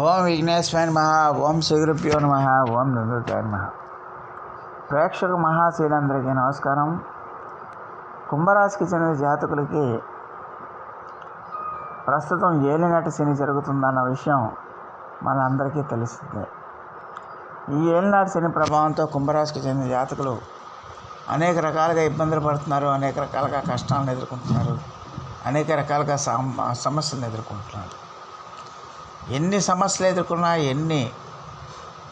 ఓం విఘ్నేశ్వర నమ ఓం శ్రీగురుభ్యో నమ ఓం నందుతాయ నమ. ప్రేక్షక మహాశీలందరికీ నమస్కారం. కుంభరాశికి చెందిన జాతకులకి ప్రస్తుతం ఏలినాటి శని జరుగుతుందన్న విషయం మనందరికీ తెలుస్తుంది. ఈ ఏలినాటి శని ప్రభావంతో కుంభరాశికి చెందిన జాతకులు అనేక రకాలుగా ఇబ్బందులు పడుతున్నారు అనేక రకాలుగా కష్టాలను ఎదుర్కొంటున్నారు అనేక రకాలుగా సమస్యలను ఎదుర్కొంటున్నారు. ఎన్ని సమస్యలు ఎదుర్కొన్నా ఎన్ని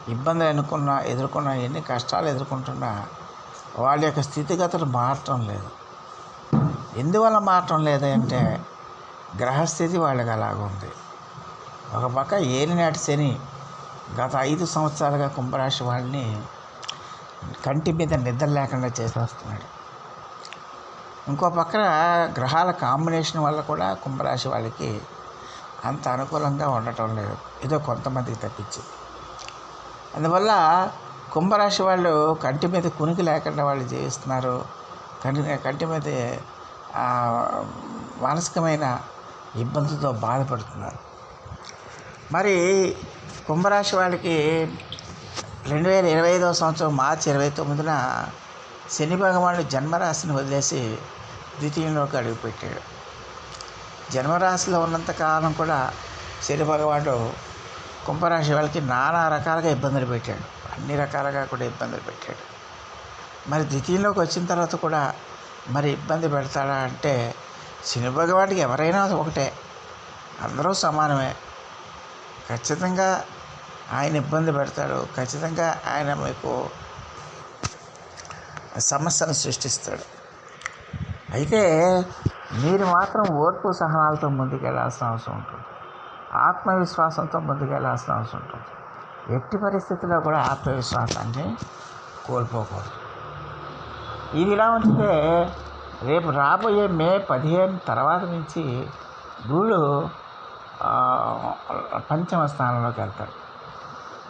ఇబ్బందులు ఎన్నుకున్నా ఎదుర్కొన్నా ఎన్ని కష్టాలు ఎదుర్కొంటున్నా వాళ్ళ యొక్క స్థితిగతులు మారటం లేదు. ఎందువల్ల మారటం లేదంటే గ్రహస్థితి వాళ్ళకి అలాగుంది ఒక పక్క ఏలినాటి శని గత ఐదు సంవత్సరాలుగా కుంభరాశి వాళ్ళని కంటి మీద నిద్ర లేకుండా చేసేస్తున్నాడు. ఇంకో పక్కన గ్రహాల కాంబినేషన్ వల్ల కూడా కుంభరాశి వాళ్ళకి అంత అనుకూలంగా ఉండటం లేదు. ఏదో కొంతమందికి తప్పించి. అందువల్ల కుంభరాశి వాళ్ళు కంటి మీద కునికి లేకుండా వాళ్ళు జీవిస్తున్నారు. కంటి కంటి మీద మానసికమైన ఇబ్బందులతో బాధపడుతున్నారు. మరి కుంభరాశి వాళ్ళకి రెండు వేల ఇరవై ఐదవ సంవత్సరం మార్చి ఇరవై తొమ్మిదిన శని భగవానుడు జన్మరాశిని వదిలేసి ద్వితీయంలోకి అడుగుపెట్టాడు. జన్మరాశిలో ఉన్నంత కాలం కూడా శని భగవానుడు కుంభరాశి వాళ్ళకి నానా రకాలుగా ఇబ్బందులు పెట్టాడు. అన్ని రకాలుగా కూడా ఇబ్బందులు పెట్టాడు. మరి ద్వితీయంలోకి వచ్చిన తర్వాత కూడా మరి ఇబ్బంది పెడతాడా అంటే శని భగవానుడికి ఎవరైనా ఒకటే. అందరూ సమానమే. ఖచ్చితంగా ఆయన ఇబ్బంది పెడతాడు. ఖచ్చితంగా ఆయన మీకు సమస్యను సృష్టిస్తాడు. అయితే మీరు మాత్రం ఓర్పు సహనాలతో ముందుకెళ్ళాల్సిన అవసరం ఉంటుంది. ఆత్మవిశ్వాసంతో ముందుకెళ్ళాల్సిన అవసరం ఉంటుంది. ఎట్టి పరిస్థితుల్లో కూడా ఆత్మవిశ్వాసాన్ని కోల్పోకూడదు. ఇది ఇలా ఉంచితే రేపు రాబోయే మే పదిహేను తర్వాత నుంచి గురుడు పంచమ స్థానంలోకి వెళ్తాడు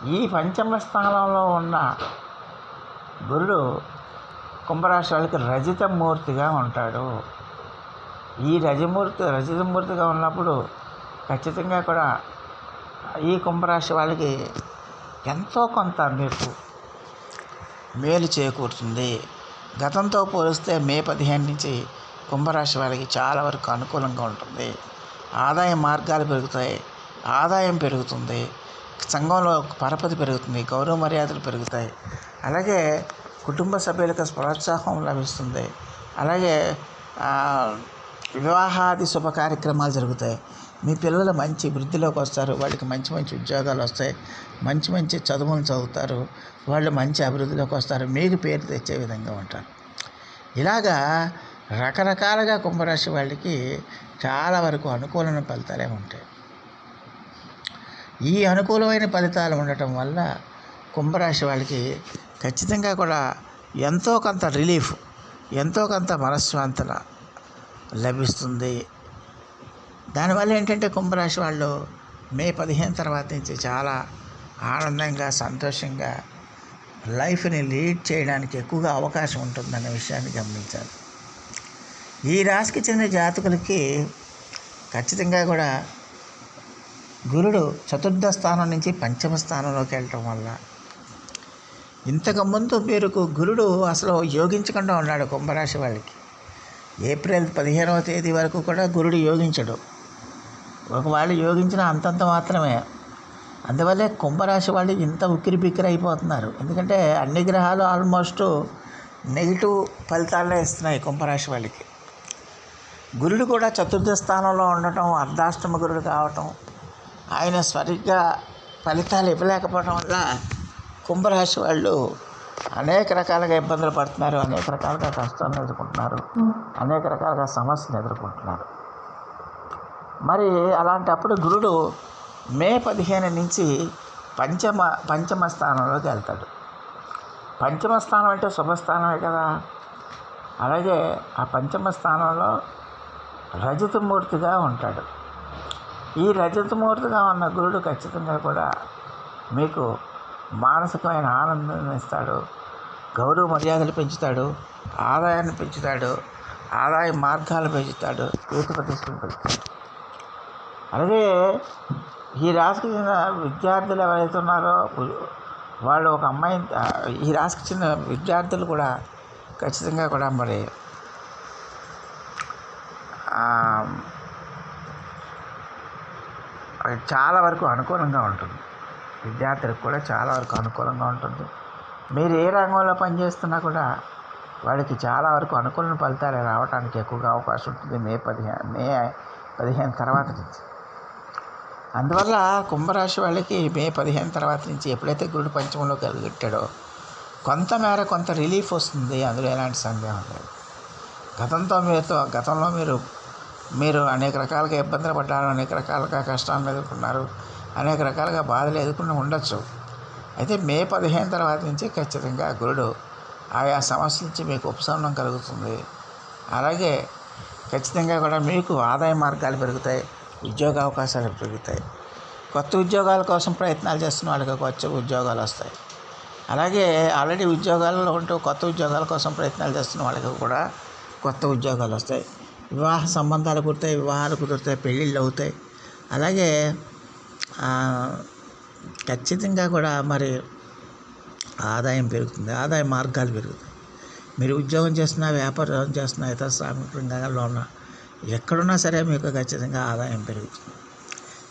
ఈ పంచమ స్థానంలో ఉన్న గురుడు కుంభరాశి వాళ్ళకి రజితమూర్తిగా ఉంటాడు. ఈ రజమూర్తి రజతమూర్తిగా ఉన్నప్పుడు ఖచ్చితంగా కూడా ఈ కుంభరాశి వాళ్ళకి ఎంతో కొంత మీకు మేలు చేకూరుతుంది. గతంతో పోలిస్తే మే పదిహేను నుంచి కుంభరాశి వాళ్ళకి చాలా వరకు అనుకూలంగా ఉంటుంది. ఆదాయ మార్గాలు పెరుగుతాయి ఆదాయం పెరుగుతుంది సంఘంలో పరపతి పెరుగుతుంది గౌరవ మర్యాదలు పెరుగుతాయి. అలాగే కుటుంబ సభ్యులకు ప్రోత్సాహం లభిస్తుంది. అలాగే వివాహాది శుభ కార్యక్రమాలు జరుగుతాయి. మీ పిల్లలు మంచి వృద్ధిలోకి వస్తారు. వాళ్ళకి మంచి మంచి ఉద్యోగాలు వస్తాయి. మంచి మంచి చదువులు చదువుతారు. వాళ్ళు మంచి అభివృద్ధిలోకి వస్తారు. మీకు పేరు తెచ్చే విధంగా ఉంటారు. ఇలాగా రకరకాలుగా కుంభరాశి వాళ్ళకి చాలా వరకు అనుకూలమైన ఫలితాలే ఉంటాయి. ఈ అనుకూలమైన ఫలితాలు ఉండటం వల్ల కుంభరాశి వాళ్ళకి ఖచ్చితంగా కూడా ఎంతో కొంత రిలీఫ్ ఎంతో కొంత మనశ్శాంతన లభిస్తుంది. దానివల్ల ఏంటంటే కుంభరాశి వాళ్ళు మే పదిహేను తర్వాత నుంచి చాలా ఆనందంగా సంతోషంగా లైఫ్ని లీడ్ చేయడానికి ఎక్కువగా అవకాశం ఉంటుందన్న విషయాన్ని గమనించాలి. ఈ రాశికి చెందిన జాతకులకి ఖచ్చితంగా కూడా గురుడు చతుర్థ స్థానం నుంచి పంచమ స్థానంలోకి వెళ్ళటం వల్ల ఇంతకుముందు పేరుకు గురుడు అసలు యోగించకుండా ఉన్నాడు కుంభరాశి వాళ్ళకి. ఏప్రిల్ పదిహేనవ తేదీ వరకు కూడా గురుడు యోగించడు. ఒకవేళ యోగించిన అంతంత మాత్రమే. అందువల్లే కుంభరాశి వాళ్ళు ఇంత ఉక్కిరి బిక్కిరి అయిపోతున్నారు ఎందుకంటే అన్ని గ్రహాలు ఆల్మోస్ట్ నెగిటివ్ ఫలితాలనే ఇస్తున్నాయి కుంభరాశి వాళ్ళకి. గురుడు కూడా చతుర్థ స్థానంలో ఉండటం అర్ధాష్టమ గురుడు కావటం ఆయన సరిగ్గా ఫలితాలు ఇవ్వలేకపోవడం వల్ల కుంభరాశి వాళ్ళు అనేక రకాలుగా ఇబ్బందులు పడుతున్నారు అనేక రకాలుగా కష్టాలను ఎదుర్కొంటున్నారు అనేక రకాలుగా సమస్యలు ఎదుర్కొంటున్నారు. మరి అలాంటప్పుడు గురుడు మే పదిహేను నుంచి పంచమ పంచమ స్థానంలోకి వెళ్తాడు. పంచమ స్థానం అంటే శుభస్థానమే కదా. అలాగే ఆ పంచమ స్థానంలో రజతమూర్తిగా ఉంటాడు. ఈ రజతమూర్తిగా ఉన్న గురుడు ఖచ్చితంగా కూడా మీకు మానసికమైన ఆనందాన్ని ఇస్తాడు. గౌరవ మర్యాదలు పెంచుతాడు. ఆదాయాన్ని పెంచుతాడు. ఆదాయ మార్గాలు పెంచుతాడు. కీర్తి ప్రతిష్టలు పెంచుతాడు అలాగే ఈ రాశికి చెందిన విద్యార్థులు ఎవరైతే ఉన్నారో వాళ్ళు ఒక అమ్మాయి ఈ రాశికి చెందిన విద్యార్థులు కూడా ఖచ్చితంగా కూడా మరి చాలా వరకు అనుకూలంగా ఉంటుంది. విద్యార్థులకు కూడా చాలా వరకు అనుకూలంగా ఉంటుంది. మీరు ఏ రంగంలో పనిచేస్తున్నా కూడా వాడికి చాలా వరకు అనుకూల ఫలితాలు రావడానికి ఎక్కువగా అవకాశం ఉంటుంది మే పదిహేను మే పదిహేను తర్వాత నుంచి. అందువల్ల కుంభరాశి వాళ్ళకి మే పదిహేను తర్వాత నుంచి ఎప్పుడైతే గురుడు పంచమంలో కలిగెట్టాడో కొంతమేర కొంత రిలీఫ్ వస్తుంది. అందులో ఎలాంటి సందేహం లేదు. గతంతో మీరుతో గతంలో మీరు మీరు అనేక రకాలుగా ఇబ్బందులు పడ్డారు అనేక రకాలుగా కష్టాలను ఎదుర్కొన్నారు. అనేక రకాలుగా బాధలు ఎదుర్కొని ఉండొచ్చు. అయితే మే పదిహేను తర్వాత నుంచి ఖచ్చితంగా గురుడు ఆయా సమస్యల నుంచి మీకు ఉపశమనం కలుగుతుంది. అలాగే ఖచ్చితంగా కూడా మీకు ఆదాయ మార్గాలు పెరుగుతాయి ఉద్యోగ అవకాశాలు పెరుగుతాయి. కొత్త ఉద్యోగాల కోసం ప్రయత్నాలు చేస్తున్న వాళ్ళకి వచ్చి ఉద్యోగాలు వస్తాయి. అలాగే ఆల్రెడీ ఉద్యోగాల్లో ఉంటూ కొత్త ఉద్యోగాల కోసం ప్రయత్నాలు చేస్తున్న వాళ్ళకి కూడా కొత్త ఉద్యోగాలు వస్తాయి. వివాహ సంబంధాలు కుడతాయి వివాహాలు కుదురుతాయి పెళ్ళిళ్ళు అవుతాయి. అలాగే ఖచ్చితంగా కూడా మరి ఆదాయం పెరుగుతుంది ఆదాయ మార్గాలు పెరుగుతాయి. మీరు ఉద్యోగం చేస్తున్నా వ్యాపారం చేస్తున్నా ఇతర శ్రామిక రంగాల్లో ఉన్న ఎక్కడున్నా సరే మీకు ఖచ్చితంగా ఆదాయం పెరుగుతుంది.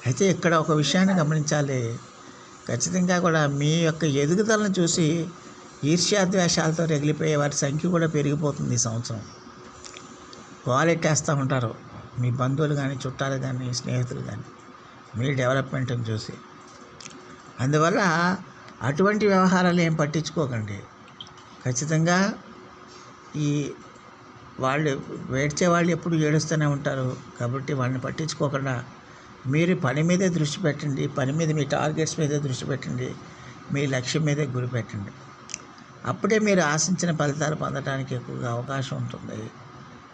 అయితే ఇక్కడ ఒక విషయాన్ని గమనించాలి. ఖచ్చితంగా కూడా మీ యొక్క ఎదుగుదలను చూసి ఈర్ష్యాద్వేషాలతో రగిలిపోయే వారి సంఖ్య కూడా పెరిగిపోతుంది ఈ సంవత్సరం. గోలెట్టేస్తూ ఉంటారు. మీ బంధువులు కానీ చుట్టాలు కానీ స్నేహితులు కానీ మీ డెవలప్మెంట్ని చూసి. అందువల్ల అటువంటి వ్యవహారాలు ఏం పట్టించుకోకండి. ఖచ్చితంగా ఈ వాళ్ళు ఏడ్చే వాళ్ళు ఎప్పుడు ఏడుస్తూనే ఉంటారు. కాబట్టి వాళ్ళని పట్టించుకోకుండా మీరు పని మీదే దృష్టి పెట్టండి. పని మీద మీ టార్గెట్స్ మీదే దృష్టి పెట్టండి. మీ లక్ష్యం మీదే గురి పెట్టండి. అప్పుడే మీరు ఆశించిన ఫలితాలు పొందడానికి ఎక్కువగా అవకాశం ఉంటుంది.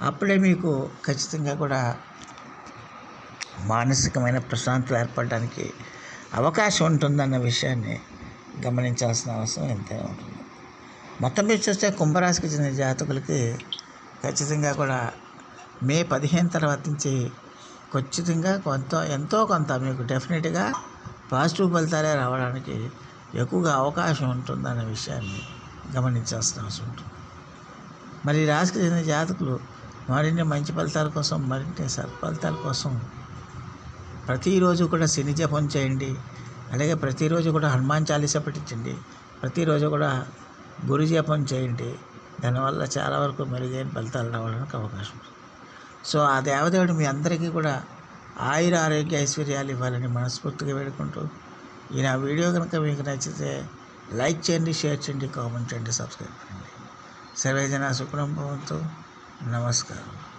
అప్పుడే మీకు ఖచ్చితంగా కూడా మానసికమైన ప్రశాంతత ఏర్పడడానికి అవకాశం ఉంటుందన్న విషయాన్ని గమనించాల్సిన అవసరం ఎంతైనా ఉంటుంది. మొత్తం మీద చూస్తే కుంభరాశికి చెందిన జాతకులకి ఖచ్చితంగా కూడా మే పదిహేను తర్వాత నుంచి ఖచ్చితంగా కొంత ఎంతో కొంత మీకు డెఫినెట్గా పాజిటివ్ ఫలితాలే రావడానికి ఎక్కువగా అవకాశం ఉంటుందనే విషయాన్ని గమనించాల్సిన అవసరం ఉంటుంది. మరి రాశికి చెందిన జాతకులు మరిన్ని మంచి ఫలితాల కోసం మరిన్ని సత్ఫలితాల కోసం ప్రతిరోజు కూడా శని జపం చేయండి. అలాగే ప్రతిరోజు కూడా హనుమాన్ చాలీస పఠించండి ప్రతిరోజు కూడా గురు జపం చేయండి. దానివల్ల చాలా వరకు మెరుగైన ఫలితాలు రావడానికి అవకాశం ఉంది. సో ఆ దేవదేవుడు మీ అందరికీ కూడా ఆయుర ఆరోగ్య ఐశ్వర్యాలు ఇవ్వాలని మనస్ఫూర్తిగా వేడుకుంటూ ఈ నా వీడియో కనుక మీకు నచ్చితే లైక్ చేయండి షేర్ చేయండి కామెంట్ చేయండి సబ్స్క్రైబ్ చేయండి. సర్వేజన సుఖం భవంతు. నమస్కారం.